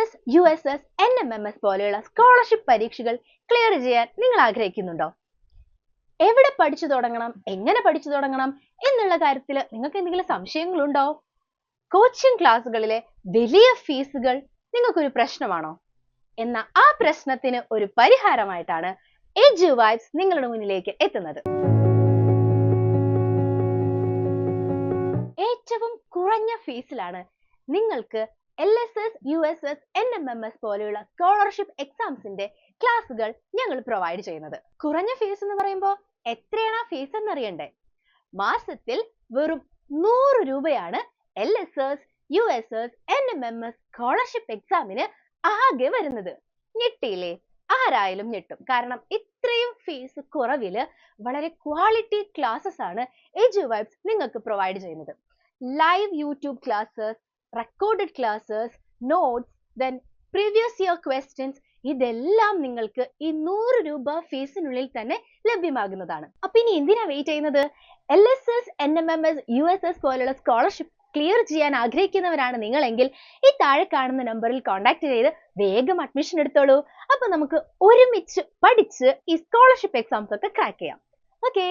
S U S S N M M S പോലെയുള്ള scholarship പരീക്ഷകൾ clear ചെയ്യാൻ നിങ്ങൾ ആഗ്രഹിക്കുന്നുണ്ടോ? എവിടെ പഠിച്ചു തുടങ്ങണം എങ്ങനെ പഠിച്ചു തുടങ്ങണം എന്നുള്ള കാര്യത്തിൽ നിങ്ങൾക്ക് എന്തെങ്കിലും സംശയങ്ങളുണ്ടോ? കോച്ചിങ് ക്ലാസ്സുകളിലെ വലിയ ഫീസുകൾ നിങ്ങൾക്കൊരു പ്രശ്നമാണോ? എന്ന ആ പ്രശ്നത്തിന് ഒരു പരിഹാരമായിട്ടാണ് എജു വൈബ്സ് നിങ്ങളുടെ മുന്നിലേക്ക് എത്തുന്നത്. ഏറ്റവും കുറഞ്ഞ ഫീസിലാണ് നിങ്ങൾക്ക് എം എം എസ് പോലെയുള്ള സ്കോളർഷിപ്പ് എക്സാംസിന്റെ ക്ലാസ്സുകൾ ഞങ്ങൾ പ്രൊവൈഡ് ചെയ്യുന്നത്. കുറഞ്ഞ ഫീസ് എന്ന് പറയുമ്പോൾ എത്രയാണ് ആ ഫീസ് എന്നറിയണ്ടേ മാസത്തിൽ വെറും നൂറ് രൂപയാണ് L S S U S S N M M S scholarship എക്സാമിന് ആകെ വരുന്നത്. ഞെട്ടിയില്ലേ? ആരായാലും ഞെട്ടും. കാരണം ഇത്രയും ഫീസ് കുറവിൽ വളരെ ക്വാളിറ്റി ക്ലാസ്സസ് ആണ് എജു വൈബ്സ് നിങ്ങൾക്ക് പ്രൊവൈഡ് ചെയ്യുന്നത്. Live YouTube classes recorded classes notes then previous year questions ഇതെല്ലാം നിങ്ങൾക്ക് ഈ നൂറ് രൂപ ഫീസിനുള്ളിൽ തന്നെ ലഭ്യമാകുന്നതാണ്. അപ്പൊ ഇനി എന്തിനാ വെയിറ്റ് ചെയ്യുന്നത്? L S S N M M S U S S പോലുള്ള സ്കോളർഷിപ്പ് ക്ലിയർ ചെയ്യാൻ ആഗ്രഹിക്കുന്നവരാണ് നിങ്ങളെങ്കിൽ ഈ താഴെ കാണുന്ന നമ്പറിൽ കോൺടാക്ട് ചെയ്ത് വേഗം അഡ്മിഷൻ എടുത്തോളൂ. അപ്പൊ നമുക്ക് ഒരുമിച്ച് പഠിച്ച് ഈ സ്കോളർഷിപ്പ് എക്സാംസ് ഒക്കെ ക്രാക്ക് ചെയ്യാം. ഓക്കെ